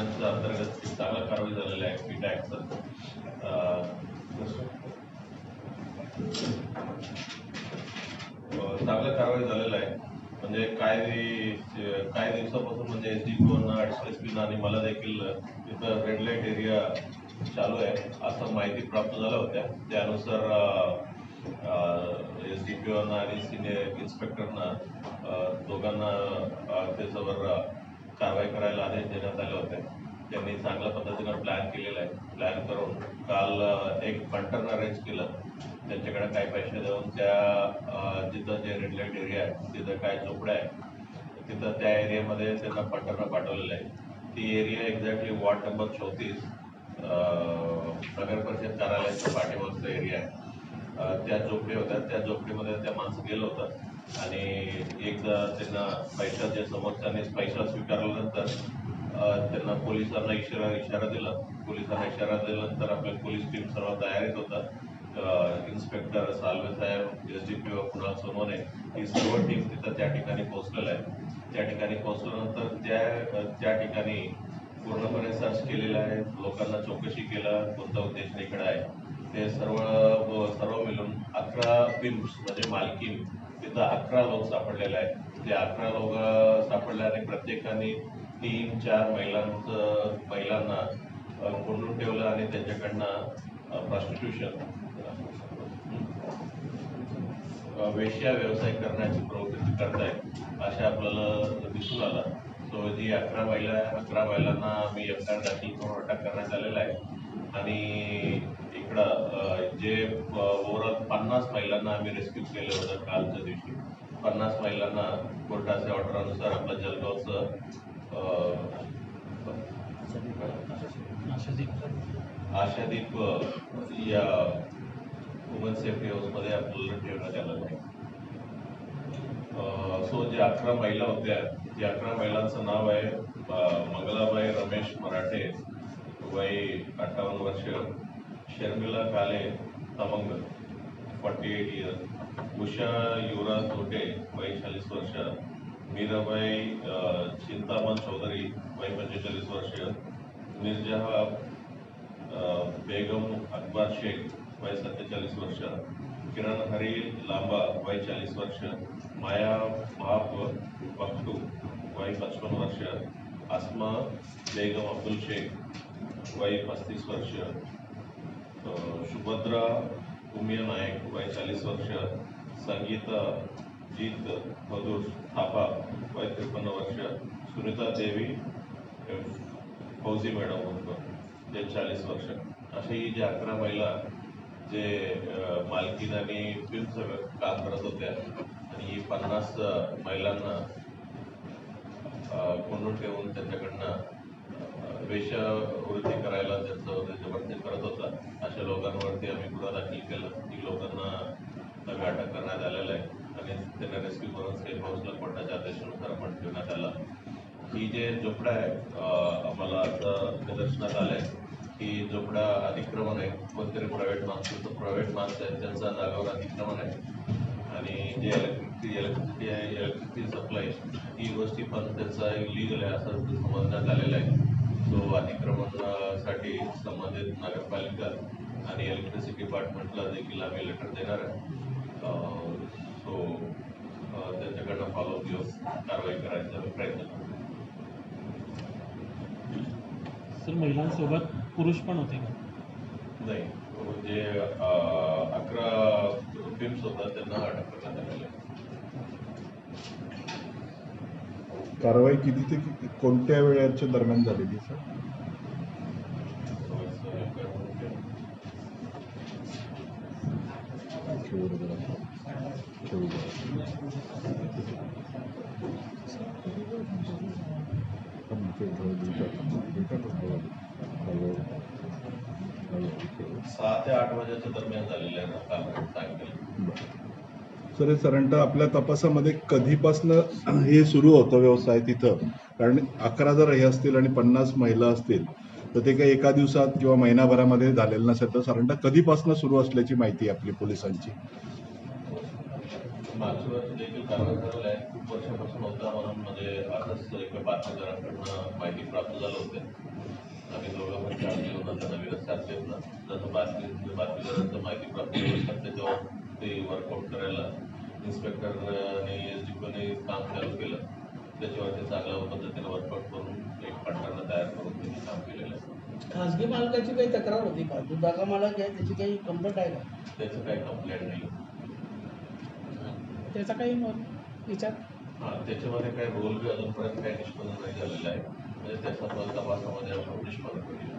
कायद्यांच्या अंतर्गत चांगल्या चांगला कारवाई झालेला आहे पी टॅक्स चांगल्या कारवाई झालेलं आहे. म्हणजे काही काही दिवसापासून म्हणजे एस डी पीओनं अडीच पी आणि मला देखील तिथं रेड लाइट एरिया चालू आहे. असं माहिती प्राप्त झाल्या होत्या. त्यानुसार एस डी पी ओनं आणि सिनियर इन्स्पेक्टरना दोघांना त्याच्यावर कारवाई करायला आदेश देण्यात आले होते. त्यांनी चांगल्या पद्धतीनं प्लॅन केलेला आहे. प्लॅन करून काल एक पंटन अरेंज केलं. त्यांच्याकडे काही पैसे देऊन त्या जिथं जे रेडलाईट एरिया आहे तिथं काय झोपड्या आहे तिथं त्या एरियामध्ये त्यांना पंटरनं पाठवलेलं आहे. ती एरिया एक्झॅक्टली वॉर्ड नंबर चौतीस नगर परिषद कार्यालयाच्या पाठीमागचा एरिया आहे. त्या झोपडी होत्या. त्या झोपडीमध्ये त्या माणसं गेलं होतं. आणि एकदा त्यांना पैशाच्या समोरच्याने पैसा स्वीकारल्यानंतर त्यांना पोलिसांना इशारा इशारा दिला. पोलिसांना इशारा दिल्यानंतर आपले पोलीस टीम सर्व तयारीत होता. इन्स्पेक्टर साल्वे साहेब S D P O Kunal Sonawane ही सर्व टीम तिथं त्या ठिकाणी पोहोचलेलं आहे त्या ठिकाणी पोहोचल्यानंतर त्या त्या ठिकाणी पूर्णपणे सर्च केलेलं आहे. लोकांना चौकशी केलं कोणता उद्देश इकडे आहे. ते सर्व सर्व मिळून अकरा पिम्स म्हणजे मालकीन तिथं अकरा लोक सापडलेले आहेत. ते अकरा लोक सापडले आणि प्रत्येकाने तीन चार महिलांचं महिलांना कोंडून ठेवलं आणि त्यांच्याकडनं प्रॉस्टिट्यूशन वेश्या व्यवसाय करण्याची प्रवृत्ती करतायत असे आपल्याला दिसून आलं. सो जी अकरा महिला आहे अकरा महिलांना मी एफ आय आर दाखल करून अटक करण्यात आलेला आहे. आणि इकडं जे ओव्हरऑल पन्नास महिलांना आम्ही रेस्क्यू केलं होतं कालच्या दिवशी. पन्नास महिलांना कोर्टाच्या ऑर्डरनुसार आपलं जळगावचं आशादीप या वुमन सेफ्टी हाऊसमध्ये आपल्याला ठेवण्यात आलं आहे सो जे अकरा महिला होत्या त्या अकरा महिलांचं नाव आहे मंगलाबाई रमेश मराठे वय अठ्ठावन्न वर्ष. Sharmila Kale Tamang forty eight years Usha Yuvraj Tote वय चाळीस वर्ष. मीराबाई चिंतामन चिंतामण चौधरी वय पंचेचाळीस वर्ष निर्जहा बेगम अकबर शेख वय सत्तेचाळीस वर्ष. किरण हरी लांबा वय चाळीस वर्ष. माया महाप बक्टू वय पचपन वर्ष. अस्मा बेगम अब्दुल शेख वय पस्तीस वर्ष. सुभद्रा उमिया नायक वय चाळीस वर्ष संगीता जीत मधुर थापा वय त्रेपन्न वर्ष सुनीता देवी फौजी मॅडम होतं जे चाळीस वर्ष. असे ही जे अकरा महिला जे मालकीन आणि फिल्मचं काम करत होत्या आणि ही पन्नास महिलांना कोंडून ठेवून त्यांच्याकडनं वेशवृत्ती करायला त्यांचं त्याच्यावरती करत होता अशा लोकांवरती आम्ही गुन्हा दाखल केला. ती लोकांना नव्हे अटक करण्यात आलेलं आहे आणि त्यांना रेस्क्यू करून सेफ हाऊसला कोर्टाच्या आदेशानुसार आपण ठेवण्यात आला. ही जे झोपडा आहे आम्हाला आता निदर्शनात आहे की झोपडा अतिक्रमण आहे कोणतरी प्रायव्हेट माणसं प्रायव्हेट माणसं आहेत त्यांचा जागावर अतिक्रमण आहे. आणि जे इलेक्ट्रिसिटी इलेक्ट्रिसिटी आहे इलेक्ट्रिसिटी सप्लाय ही गोष्टी पण त्यांचा इलिगल आहे असं समजण्यात आलेलं आहे. सो अतिक्रमणासाठी संबंधित नगरपालिका आणि इलेक्ट्रिसिटी डिपार्टमेंटला देखील आम्ही लेटर देणार आहे. सो त्यांच्याकडनं फॉलो घेऊन कारवाई करायचा प्रयत्न करू सर महिलांसोबत पुरुष पण होते का? नाही जे अं, अकरा फिल्म्स होतात त्यांना अटक करण्यात आलेली आहे कारवाई किती ते कोणत्या वेळाच्या दरम्यान झालेली सर? सहा ते आठ वाजेच्या दरम्यान झालेल्या आहे सर हे आपल्या तपासामध्ये कधीपासनं हे सुरू होतं व्यवसाय तिथं? कारण अकरा जर हे असतील आणि पन्नास महिला असतील तर ते काही एका दिवसात किंवा महिनाभरामध्ये झालेलं नसेल. तर सरंटा कधीपासनं सुरू असल्याची माहिती आहे आपली पोलिसांची. माहिती प्राप्त झालं होतं. ते वर्कआउट करायला इन्स्पेक्टरने एस डी कोने काम चालू केलं. त्याच्यावर ते चांगल्या पद्धतीने वर्कआउट करून एक पटकन तयार करून त्यांनी काम केलेलं आहे. खासगी मालकाची काही तक्रार होती का? जो जागा मालक आहे त्याची काही कंप्लेंट आहे का? त्याचं काही कंप्लेंट नाही. त्याचा काही विचार? हा त्याच्यामध्ये काही रोल बी अजूनपर्यंत काही निष्पन्न नाही झालेला आहे. म्हणजे त्याचा तपासामध्ये आपण निष्पन्न करूया.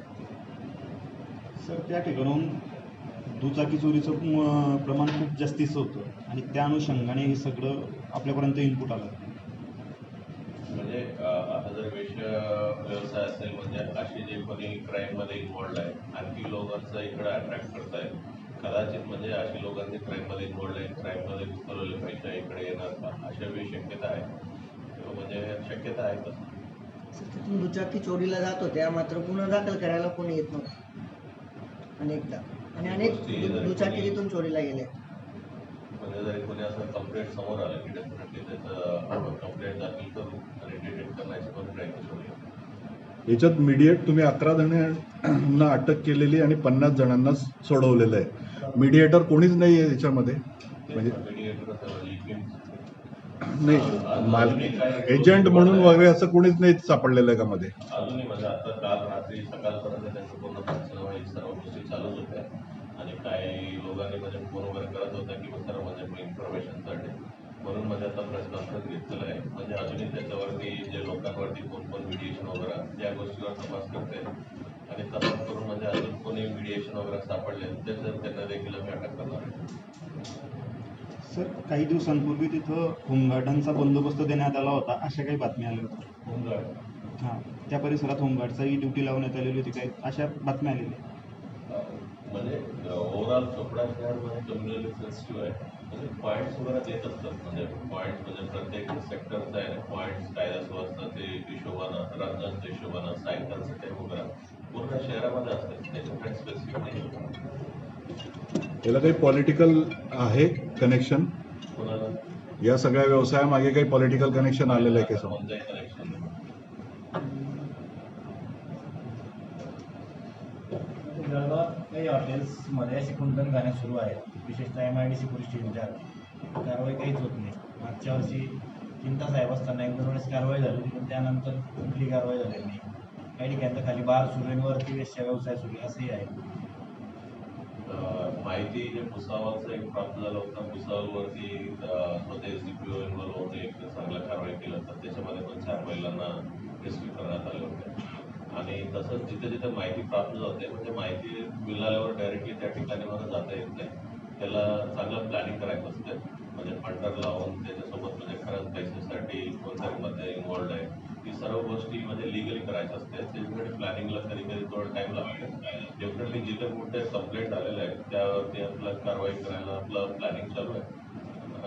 सर त्या ठिकाणून दुचाकी चोरीचं म- प्रमाण खूप जास्तीचं होतं. आणि त्या अनुषंगाने हे सगळं आपल्यापर्यंत इनपुट आलं. म्हणजे आता जर व्यवसाय असेल म्हणजे असे जे कोणी crime मध्ये इन्व्हॉल्ड आहे आणखी लोकांचं इकडे अट्रॅक्ट करताय. कदाचित म्हणजे अशी लोकांचे crime मध्ये इन्व्हॉल्ड आहे crime मध्ये घुसवलेले पैसे इकडे येणार का? अशा वेळी शक्यता आहे. किंवा म्हणजे शक्यता आहे तसं तिथून दुचाकी चोरीला जात होत्या मात्र गुन्हा दाखल करायला कोणी येत नव्हतं. अनेकदा. आणि अनेक दुचाकी तिथून चोरीला गेले. म्हणजे जरी कोणी असं कंप्लेंट समोर आलं की डेफिनेटली त्याचं आपण कंप्लेंट दाखल करू आणि डिटेक्ट करण्याचे पण प्रयत्न करूया याच्यात मीडिएट तुम्ही अकरा जणांना अटक केलेली आणि पन्नास जणांना सोडवलेलं आहे. मीडिएटर कोणीच नाही आहे याच्यामध्ये म्हणजे नाही माल एजंट म्हणून वगैरे असं कोणीच नाही सापडलेलं आहे का मध्ये? अजूनही म्हणजे आता काल रात्री सकाळपर्यंत त्यांचं पूर्ण पंचनामा सर्व गोष्टी चालूच होत्या. आणि काही लोकांनी म्हणजे फोन वगैरे करत होता की मग सर्व इन्फॉर्मेशनसाठी म्हणून म्हणजे आता प्रेस कॉन्फरन्स घेतलेलं आहे. म्हणजे अजूनही त्याच्यावरती जे लोकांवरती कोण कोण व्हिडिएशन वगैरे या गोष्टीवर तपास करते. आणि तपास करून म्हणजे अजून कोणी मिडिएशन वगैरे सापडले त्याचं त्यांना देखील आम्ही अटक करणार आहे. सर काही दिवसांपूर्वी तिथं होमगार्डांचा बंदोबस्त देण्यात आला होता अशा काही बातम्या आल्या होत्या. होमगार्ड? हां त्या परिसरात होमगार्डचाही ड्युटी लावण्यात आलेली होती काही अशा बातम्या आलेल्या म्हणजे ओव्हरऑल चोपडा शहरमध्ये कम्युनिटी सेन्सिटिव्ह आहे. म्हणजे पॉईंट्स वगैरे देत असतात. म्हणजे पॉईंट्स म्हणजे प्रत्येक सेक्टरचा आहे. पॉईंट्स कायदा सुव्यवस्थेचे हिशोबानं राज्यांच्या हिशोबानं सायकलचं ते वगैरे. पूर्ण शहरामध्ये असतात त्याच्याकडे स्पेसिफिक नाही. याला काही पॉलिटिकल आहे कनेक्शन या सगळ्या व्यवसायामागे काही पॉलिटिकल कनेक्शन आलेलं आहे का समोर? काही हॉटेल्समध्ये असे कुंदन गाणे सुरू आहेत. विशेषतः M I D C police स्टेशनच्या. कारवाई काहीच होत नाही. मागच्या वर्षी चिंता साहेब असताना एक दोन वेळेस कारवाई झाली पण त्यानंतर कुठली कारवाई झालेली नाही. काही ठिकाणी खाली बार सुरू वरती वेश्या व्यवसाय सुरू असंही आहे. माहिती जे भुसावळचं एक प्राप्त झालं होतं भुसावळवरती स्वतः S D P O involve एक चांगला कारवाई केलं तर त्याच्यामध्ये पण चार महिलांना रेस्क्यू करण्यात आले होते. आणि तसंच जिथे जिथे माहिती प्राप्त होते म्हणजे माहिती मिळाल्यावर डायरेक्टली त्या ठिकाणी मला जाता येत नाही. त्याला चांगलं प्लॅनिंग करायचं असते. म्हणजे फंडर लावून त्याच्यासोबत म्हणजे खरंच पैशासाठी कोणत्या मध्ये इन्व्हॉल्ड आहे. की सर्व गोष्टी म्हणजे लिगली करायच्या असते. त्याच्यासाठी प्लॅनिंगला कधी कधी थोडं टाइम लागतो. डेफिनेटली जिथे कुठे कंप्लेंट आलेलं आहे त्यावरती आपलं कारवाई करायला आपलं प्लॅनिंग चालू आहे.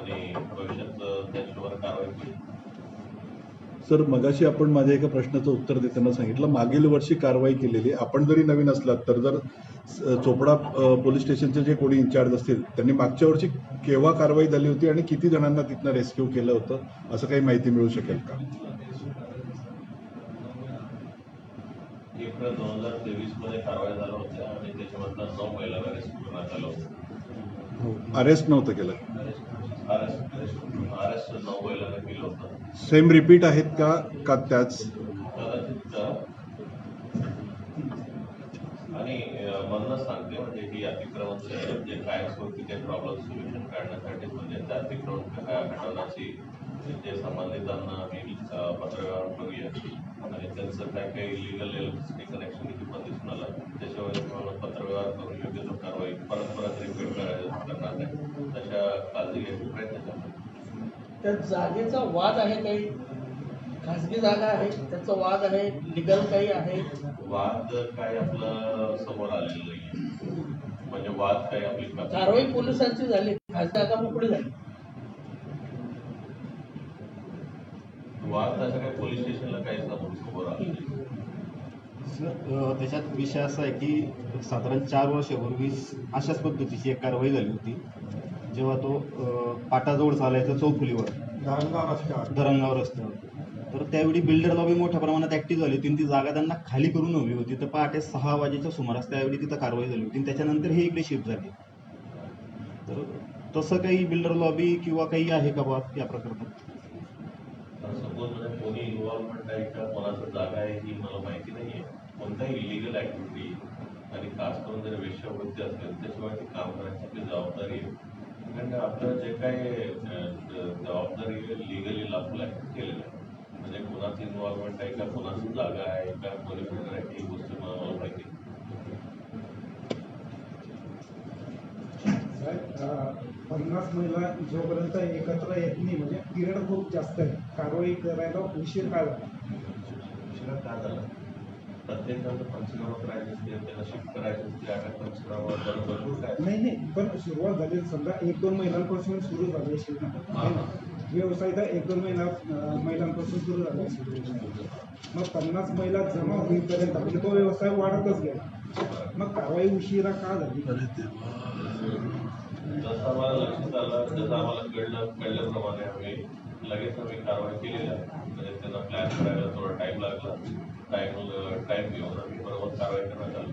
आणि भविष्यात त्याच्यावर कारवाई होईल. सर मगाशी आपण माझ्या एका प्रश्नाचं उत्तर देताना सांगितलं. मागील वर्षी कारवाई केलेली. आपण जरी नवीन असलात तर जर चोपडा पोलीस स्टेशनचे जे कोणी इन्चार्ज असतील त्यांनी मागच्या वर्षी केव्हा कारवाई झाली होती आणि किती जणांना तिथनं रेस्क्यू केलं होतं? असं काही माहिती मिळू शकेल का? एप्रिल दोन हजार तेवीसमध्ये कारवाई झाल्या होत्या आणि त्याच्यामधनं नऊ महिलांना रेस्क्यू करण्यात आलं होतं अरेस्ट नव्हतं केलं. अरेस्ट अरेस्ट नऊ महिलांना केलं होतं. सेम रिपीट आहेत का का त्याच? कदाचित आणि म्हणूनच सांगते म्हणजे ही अतिक्रमण जे कायमस्वरूपी ते प्रॉब्लेम सोल्युशन काढण्यासाठी म्हणजे त्या अतिक्रमण हटवण्याची जे संबंधितांना आम्ही करूया आणि त्यांचं काय काही इलिगल इलेक्ट्रिसिटी कनेक्शन किती दिसून आलं त्याच्यावर पत्रव्यवहार करून योग्य तो कारवाई परत परत रिपीट करायला करणार नाही. तशा काळजी घ्यायची प्रयत्न करणार त्या जागेचा वाद आहे काही? खासगी जागा आहे? त्याचा वाद आहे? लिगल काही आहे? वाद काय आपलं समोर आलेलं नाही म्हणजे वाद काय आपली कारवाई पोलिसांची झाली खासगी जागा मोकळी झाली. पोलीस स्टेशनला काही समोर आलं? त्याच्यात विषय असा आहे की साधारण चार वर्षापूर्वी अशाच पद्धतीची एक कारवाई झाली होती. जेव्हा तो पाटाजवळ चालायचा चौफुलीवर. धरणगाव रस्त्यावर. तर त्यावेळी बिल्डर लॉबी मोठ्या प्रमाणात ऍक्टिव्ह झाली होती ती जागा त्यांना खाली करून हवी होती. तर पहाटे सहा वाजेच्या सुमारास त्यावेळी तिथं कारवाई झाली होती आणि त्याच्यानंतर हे इकडे शिफ्ट झाले. तर तसं काही बिल्डर लॉबी किंवा काही आहे का बा या प्रकरणात? सपोज कोणी इन्व्हॉल्वमेंट आहे का? कोणाचं जागा आहे ही मला माहिती नाहीये. कोणताही इलिगल ऍक्टिव्हिटी आणि खास करून जर वेश्यावृत्ती असेल त्याशिवाय ती काम करायची आपली जबाबदारी आहे. कारण आपलं जे काही जबाबदारी लिगली लागू आहे केलेलं आहे. म्हणजे कोणाचं इन्व्हॉल्वमेंट आहे का? कोणाची जागा आहे का? कोणी बिल्डर आहे ही गोष्ट मला मला माहिती आहे. पन्नास महिला जोपर्यंत एकत्र येत नाही म्हणजे पिरियड खूप जास्त आहे. कारवाई करायला उशीर का झाला उशिरा का झाला? प्रत्येकाचं पंचनामा करायचे असते त्याला शिफ्ट करायचे असते आता पंचनामा बरं भरपूर काय? नाही नाही पण सुरुवात झाली. समजा एक दोन महिलांपासून सुरू झाली असेल ना. है. ना? व्यवसाय तर एक दोन महिला अं, महिलांपासून सुरू झाला असेल. मग पन्नास महिला जमा होईपर्यंत म्हणजे तो व्यवसाय वाढतच गेला. मग कारवाई उशिरा का झाली? जसं आम्हाला लक्षात आलं जसं आम्हाला कळलं कळल्याप्रमाणे आम्ही लगेच आम्ही कारवाई केलेली आहे. म्हणजे त्यांना प्लॅन करायला थोडा टाइम लागला. टाइम टाइम घेऊन आम्ही बरोबर कारवाई करण्यात आली.